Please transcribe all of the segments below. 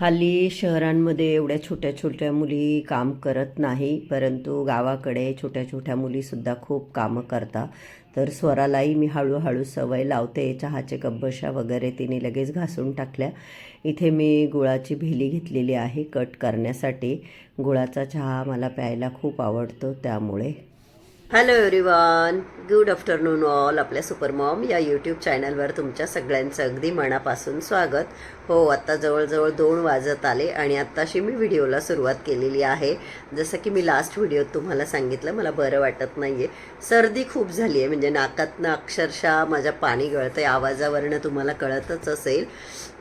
हल्ली शहरांमध्ये एवढ्या छोट्या छोट्या मुली काम करत नाही परंतु गावाकडे छोट्या छोट्या मुलीसुद्धा खूप कामं करतात. तर स्वरालाही मी हळूहळू सवय लावते. चहाचे कब्बशा वगैरे तिने लगेच घासून टाकल्या. इथे मी गुळाची भेली घेतलेली आहे कट करण्यासाठी. गुळाचा चहा मला प्यायला खूप आवडतो त्यामुळे. Hello everyone good afternoon all आपल्या सुपर मॉम या यूट्यूब चॅनलवर तुमच्या सगळ्यांचं अगदी मनापासून स्वागत. हो आत्ता जवळजवळ दोन वाजत आले आणि आत्ताशी मी व्हिडिओला सुरुवात केलेली आहे. जसं की मी लास्ट व्हिडिओत तुम्हाला सांगितलं मला बरं वाटत नाही आहे सर्दी खूप झाली आहे म्हणजे नाकातनं अक्षरशः माझ्या पाणी गळतं आहे आवाजावरनं तुम्हाला कळतच असेल.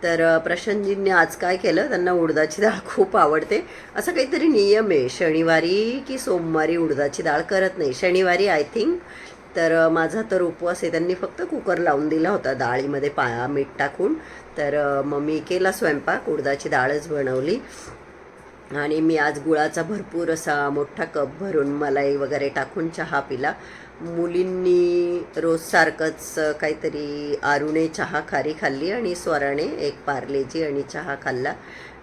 तर प्रशांतजींनी आज काय केलं? त्यांना उडदाची डाळ खूप आवडते. असं काहीतरी नियम आहे. शनिवारी की सोमवारी उडदाची डाळ करत नाही. शनिवारी आय थिंक तर माझा तर उपवास आहे. त्यांनी फक्त कुकर लावून दिला होता डाळीमध्ये पा मीठ टाकून. तर मग मी केला स्वयंपाक. उडदाची डाळच बनवली. आणि मी आज गुळाचा भरपूर असा मोठा कप भरून मलाई वगैरे टाकून चहा पिला. मुलींनी रोज सारखंच काहीतरी आरुणे चहा खारी खाल्ली आणि स्वराने एक पार्लेजी आणि चहा खाल्ला.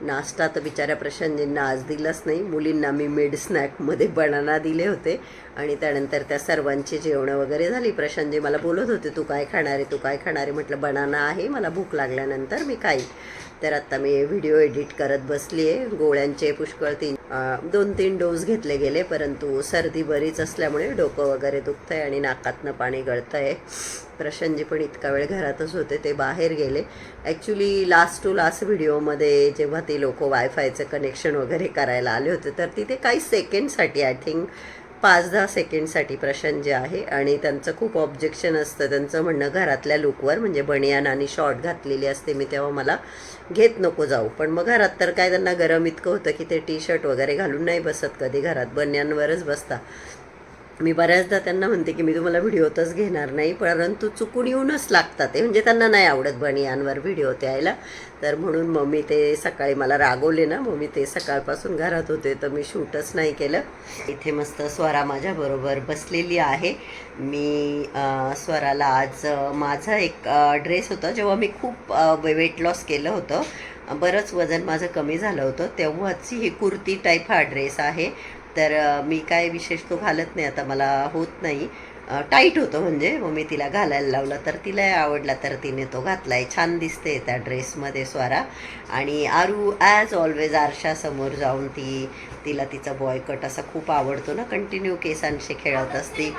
नाश्ता तर बिचाऱ्या प्रशांतजींना आज दिलाच नाही. मुलींना मी मिड स्नॅकमध्ये बनाना दिले होते. आणि त्यानंतर त्या सर्वांची जेवणं वगैरे झाली. प्रशांतजी मला बोलत होते तू काय खाणार आहे? तू काय खाणार आहे? म्हटलं बनाना आहे. मला भूक लागल्यानंतर मी खाईन तर आत्ता मी व्हिडिओ एडिट करत बसली आहे गोळ्यांचे पुष्कळ तीन दोन तीन डोस घेतले गेले परंतु सर्दी बरीच असल्यामुळे डोकं वगैरे दुखतं आहे आणि नाकातनं पाणी गळतं आहे प्रशांतजी पण इतका वेळ घरातच होते ते बाहेर गेले. ॲक्च्युली लास्ट टू लास्ट व्हिडिओमध्ये जेव्हा ते लोक वायफायचं कनेक्शन वगैरे करायला आले होते तर तिथे काही सेकंडसाठी आय थिंक पाच दहा सेकंडसाठी प्रशांत जे आहे आणि त्यांचं खूप ऑब्जेक्शन असतं. त्यांचं म्हणणं घरातल्या लुकवर म्हणजे बनियान आणि शॉर्ट घातलेली असते मी तेव्हा मला घेत नको जाऊ. पण मग घरात तर काय त्यांना गरम इतकं होतं की ते टी शर्ट वगैरे घालून नाही बसत कधी. घरात बनियानवरच बसता. मी बऱ्याचदा त्यांना म्हणते की मी तुम्हाला व्हिडिओतच घेणार नाही परंतु चुकून येऊनच लागतात ते. म्हणजे त्यांना नाही आवडत बनियानवर व्हिडिओ यायला तर म्हणून मग मी ते सकाळी मला रागवले ना मग मी ते सकाळपासून घरात होते तर मी शूटच नाही केलं. इथे मस्त स्वरा माझ्याबरोबर बसलेली आहे. मी स्वराला आज माझा एक ड्रेस होता जेव्हा मी खूप वेट लॉस केलं होतं. बरंच वजन माझं कमी झालं होतं. तेव्हाची ही कुर्ती टाईप हा ड्रेस आहे. तर मी काय विशेष तो घालत नाही आता मला होत नाही. टाईट होतं म्हणजे मग मी तिला घालायला लावला तर तिलाही आवडला तर तिने तो घातला आहे छान दिसते त्या ड्रेसमध्ये स्वारा. आणि आरू ॲज ऑलवेज आरशासमोर जाऊन ती तिला तिचा बॉयकट असा खूप आवडतो ना कंटिन्यू केसांशी खेळत असते.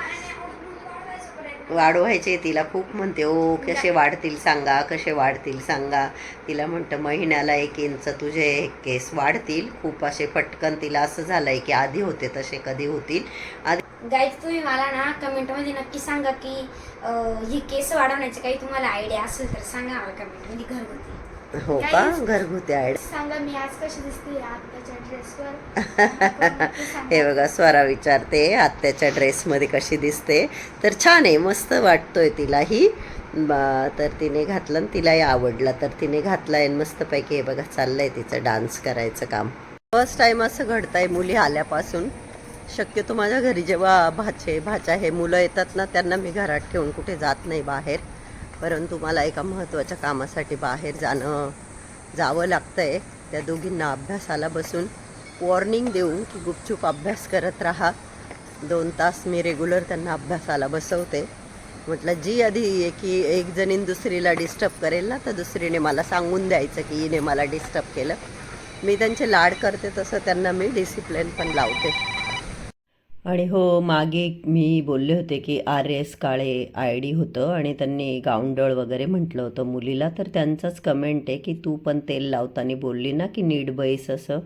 वाढवायचे तिला खूप म्हणते ओ कसे वाढतील सांगा कसे वाढतील सांगा. तिला म्हणतं महिन्याला एक इंच तुझे केस वाढतील. खूप असे पटकन तिला असं झालंय की आधी होते तसे कधी होतील. आधी गाईज तुम्ही मला ना कमेंटमध्ये नक्की सांगा की ही केस वाढवण्याची काही तुम्हाला आयडिया असेल तर सांगा मला कमेंटमध्ये घरगुती. हो का? घरगुती आहे सांगा मी आज कशी दिसते आत्ताच्या ड्रेसवर हे बघा स्वरा विचारते आत्याच्या ड्रेसमध्ये कशी दिसते? तर छान आहे मस्त वाटतोय तिलाही बा तर तिने घातलं आणि तिलाही आवडला. तर तिने घातला आहे मस्तपैकी हे बघा चाललंय तिचं डान्स करायचं काम. फर्स्ट टाईम असं घडतंय मुली आल्यापासून. शक्यतो माझ्या घरी जेव्हा भाचे भाच्या हे मुलं येतात ना त्यांना मी घरात ठेवून कुठे जात नाही बाहेर. परंतु मला एका महत्त्वाच्या कामासाठी बाहेर जाणं जावं लागतं आहे त्या दोघींना अभ्यासाला बसून वॉर्निंग देऊन की गुपचूप अभ्यास करत राहा. दोन तास मी रेग्युलर त्यांना अभ्यासाला बसवते. म्हटलं जी आधी की एक जणीन दुसरीला डिस्टर्ब करेल ना तर दुसरीने मला सांगून द्यायचं की हिने मला डिस्टर्ब केलं. मी त्यांचे लाड करते तसं त्यांना मी डिसिप्लिन पण लावते. आणि हो मागे मी बोलले होते की R S Kale I D होतं आणि त्यांनी गावंडळ वगैरे म्हटलं होतं मुलीला. तर त्यांचाच कमेंट आहे की तू पण तेल लावताना बोलली ना की नीट बैस असं.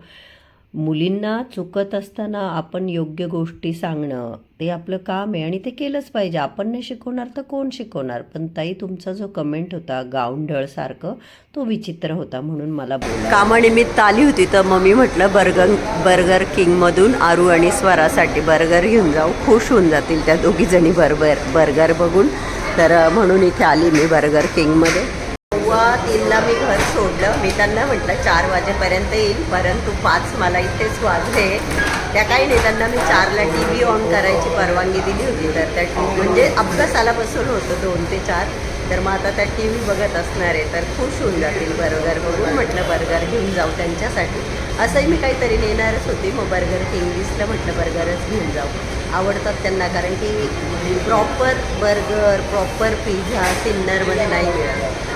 मुलींना चुकत असताना आपण योग्य गोष्टी सांगणं ते आपलं काम आहे आणि ते केलंच पाहिजे. आपण नाही शिकवणार तर कोण शिकवणार? पण ताई तुमचा जो कमेंट होता गावंढळसारखं तो विचित्र होता म्हणून मला कामानिमित्त आली होती तर मग मी म्हटलं बर्गर बर्गर किंगमधून आरू आणि स्वरासाठी बर्गर घेऊन जाऊ. खुश होऊन जातील त्या दोघीजणी बरोबर बर्गर बघून. तर म्हणून इथे आली मी बर्गर किंगमध्ये. तेव्हा तीनला मी घर सोडलं. मी त्यांना म्हटलं चार वाजेपर्यंत येईल परंतु पाच मला इथेच वाजले. त्या काही नाही त्यांना मी चारला टी व्ही ऑन करायची परवानगी दिली होती. तर त्या म्हणजे अभ्यासाला बसून होतं दोन ते चार. तर मग आता त्या टी व्ही बघत असणार आहे. तर खुश होऊन जातील बर्गर बघून म्हटलं बर्गर घेऊन जाऊ त्यांच्यासाठी. असंही मी काहीतरी नेणारच होती. मग बर्गर किंग दिसलं म्हटलं बर्गरच घेऊन जाऊ. आवडतात त्यांना कारण की प्रॉपर बर्गर प्रॉपर पिझ्झा सिन्नरमध्ये नाही मिळत.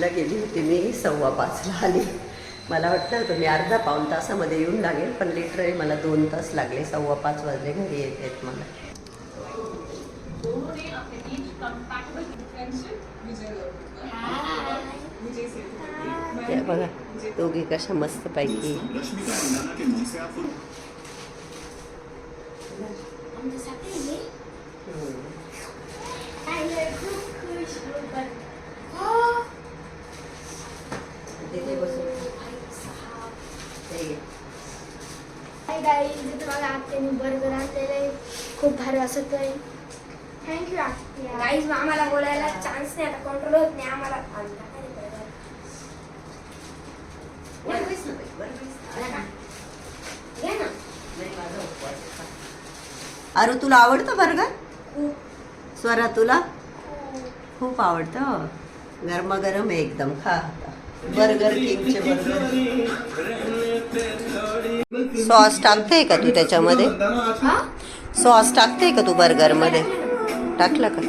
तीनला गेली होती. मी सव्वा पाचला आली. मला वाटलं होतं मी अर्धा पाऊण तासामध्ये येऊन लागेल पण लिटरली मला दोन तास लागले. सव्वा पाच वाजले घरी येत येत मला त्या बघा दोघी कशा मस्त पैकी आमच्यासाठी हे टायलर खूप खुश होतात. हो. तिथे बसून हाय गाईज इथे मला आत्याने बर्गर आणलेलं आहे खूप भारी असत आहे थँक्यू आत्या गाईज आम्हाला बोलायला चान्स नाही आता कंट्रोल होत नाही आम्हाला अरे तुला आवडतं बर्गर? स्वरा तुला? खूप आवडतं हो. गरमागरम आहे एकदम खा. Burger किंगचे burger. सॉस टाकते का तू त्याच्यामध्ये? हा? सॉस टाकते का तू बर्गरमध्ये टाकलं का?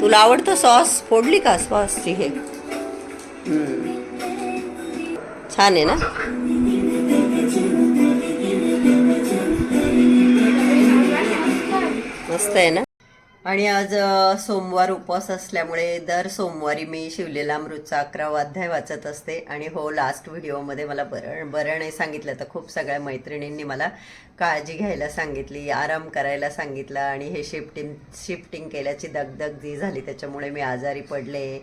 तुला आवडतं सॉस? फोडली का सॉसची हे. छान आहे ना? मस्त आहे ना? आणि आज सोमवार उपवास असल्यामुळे दर सोमवारी मी शिवलेला अमृतचा अकरावा अध्याय वाचत असते. आणि हो लास्ट व्हिडिओमध्ये मला बरं बरं नाही सांगितलं तर खूप सगळ्या मैत्रिणींनी मला काळजी घ्यायला सांगितली आराम करायला सांगितलं आणि हे शिफ्टिंग शिफ्टिंग केल्याची दगदग जी झाली त्याच्यामुळे मी आजारी पडले.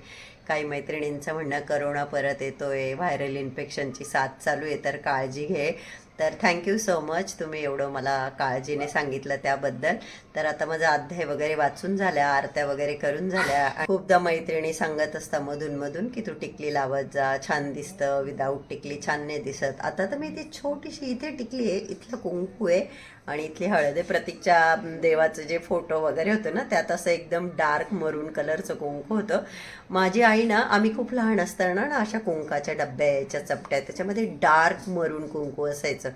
काही मैत्रिणींचं म्हणणं करोना परत येतोय व्हायरल इन्फेक्शनची साथ चालू आहे तर काळजी घे. तर थँक्यू सो मच तुम्ही एवढं मला काळजीने सांगितलं त्याबद्दल. तर आता माझा अध्याय वगैरे वाचून झाल्या आरत्या वगैरे करून झाल्या. खूपदा मैत्रिणी सांगत असता मधून मधून की तू टिकली लावत जा छान दिसतं विदाऊट टिकली छान नाही दिसत. आता तर मी ती छोटीशी इथे टिकली आहे इथलं कुंकू आहे आणि इथली हळद आहे. प्रतीकच्या देवाचं जे फोटो वगैरे होतं ना त्यात असं एकदम डार्क मरून कलरचं कुंकू होतं. माझी आई ना आम्ही खूप लहान असताना ना अशा कुंकाच्या डब्या यायच्या चपट्या त्याच्यामध्ये डार्क मरून कुंकू असायचं.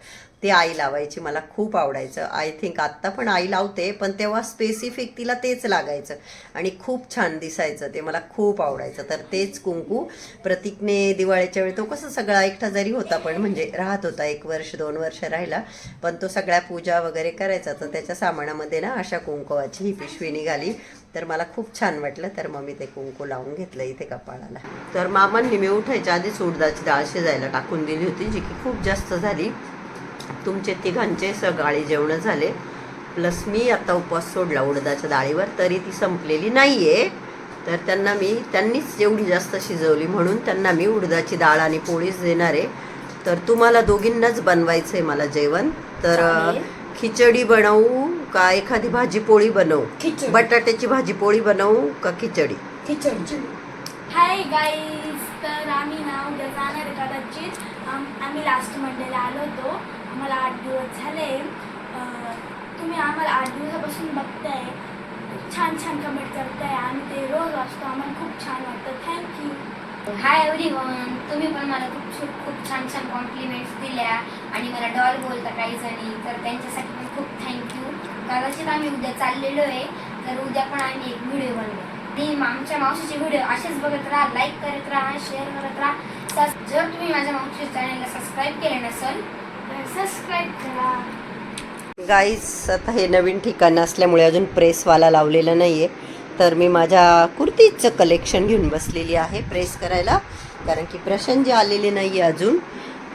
ते आई लावायची मला खूप आवडायचं. आय थिंक आत्ता पण आई लावते पण तेव्हा स्पेसिफिक तिला तेच लागायचं. आणि खूप छान दिसायचं ते मला खूप आवडायचं. तर तेच कुंकू. प्रतीकने दिवाळीच्या वेळी तो कसं सगळा एकटा जरी होता पण म्हणजे राहत होता एक वर्ष दोन वर्ष राहिला पण तो सगळ्या पूजा वगैरे करायचा. तर त्याच्या सामानामध्ये ना अशा कुंकवाची ही पिशवी निघाली. तर मला खूप छान वाटलं तर मग मी ते कुंकू लावून घेतलं इथे कपाळाला. तर मामांनी मी उठायच्या आधीच उडदाची डाळ शिजायला टाकून दिली होती जी की खूप जास्त झाली. तुमचे तिघांचे सकाळी जेवणं झाले. प्लस मी आता उपवास सोडला उडदाच्या डाळीवर तरी ती संपलेली नाही आहे तर त्यांना मी त्यांनीच एवढी जास्त शिजवली म्हणून त्यांना मी उडदाची डाळ आणि पोळीच देणार आहे. तर तुम्हाला दोघींनाच बनवायचं आहे मला जेवण. तर. खिचडी बनवू का एखादी भाजी पोळी बनवू. बटाट्याची भाजी पोळी बनवू का खिचडी? खिचडी. हाय गाईज तर आम्ही ना उद्या जाणार कदाचित. आम- आम्ही लास्ट मंडेला आलो होतो. आम्हाला आठ दिवस झाले. तुम्ही आम्हाला आठ दिवसापासून बघताय. छान छान कमेंट करताय. आम्ही ते रोज वाचतो. आम्हाला खूप छान वाटतं. थँक्यू हाय एव्हरीवन तुम्ही पण मला खूप खूप खूप छान छान कॉम्प्लिमेंट्स दिल्या. आणि मला डॉल बोलता काही जणी. तर त्यांच्यासाठी पण खूप थँक्यू कदाचित आम्ही उद्या चाललेलो आहे. तर उद्या पण आम्ही एक व्हिडिओ बनवू. आणि आमच्या मावशीचे व्हिडिओ असेच बघत राहा. लाईक करत राहा. शेअर करत राहा. जर तुम्ही माझ्या मावशीच्या चॅनलला सबस्क्राईब केले नसेल गाईस आता हे नवीन ठिकाण असल्यामुळे अजून प्रेसवाला लावलेला नाही आहे तर मी माझ्या कुर्तीचं कलेक्शन घेऊन बसलेली आहे प्रेस करायला. कारण की प्रशांत आलेले नाही आहे अजून.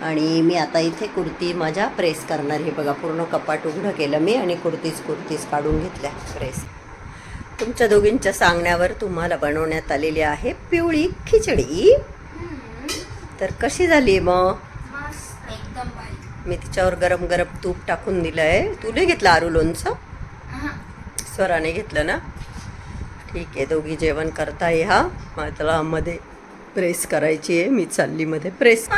आणि मी आता इथे कुर्ती माझ्या प्रेस करणार. हे बघा पूर्ण कपाट उघडं केलं मी आणि कुर्तीच कुर्तीच काढून घेतल्या प्रेस. तुमच्या दोघींच्या सांगण्यावर तुम्हाला बनवण्यात आलेली आहे पिवळी खिचडी. तर कशी झाली मग? मी तिच्यावर गरम गरम तूप टाकून दिलं आहे तुने घेतलं आरू लोणचं? स्वराने घेतलं ना? ठीक आहे दोघी जेवण करता ये हा. मला मध्ये प्रेस करायची आहे. मी चालली मध्ये प्रेस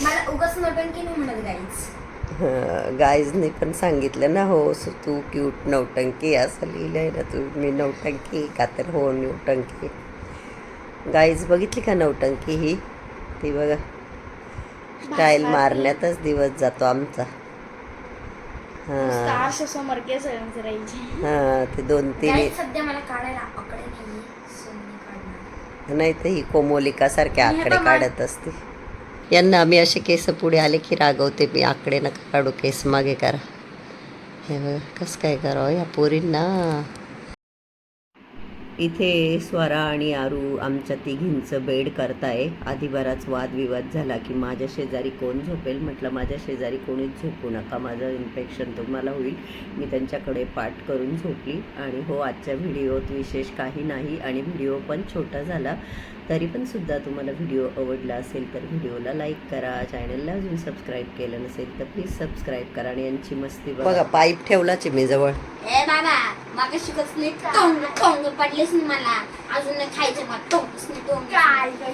मला झालं गाईजने पण सांगितलं ना हो सो तू क्यूट नौटंकी असं लिहिलं आहे ना तू. मी नौटंकी का तर हो नौटंकी गाईज बघितली का नौटंकी ही? ती बघा. स्टाईल मारण्यातच दिवस जातो आमचा. हां. समोर केस हां ते दोन तीन सध्या मला काढायला आकडे काढणार. नाही तर ही कोमोलिकासारखे आकडे. काढत असते. यांना आम्ही असे केस पुढे आले की रागवते मी आकडे नका काढू केस मागे करा. हे बघा कसं काय करावं या पोरींना? इथे स्वरा आणि आरू आमच्या तिघींचं बेड करताय. आधी बराच वादविवाद झाला की माझ्या शेजारी कोण झोपेल? म्हटलं माझ्या शेजारी कोणीच झोपू नका. माझं इन्फेक्शन तुम्हाला होईल. मी त्यांच्याकडे पाठ करून झोपली. आणि हो आजच्या व्हिडिओत विशेष काही नाही. आणि व्हिडिओ पण छोटा झाला. तरी पण सुद्धा तुम्हाला व्हिडिओ आवडला असेल तर व्हिडिओला लाईक करा चॅनलला अजून सबस्क्राईब केलं नसेल तर प्लीज सबस्क्राईब करा आणि यांची मस्ती बघा. पाईप ठेवलाच मी जवळ ए बाबा मागे शिकत नाही टोंग टोंग पडलेच नाही मला. अजून खायचं मला टोंगच नाही टोंग काय गं,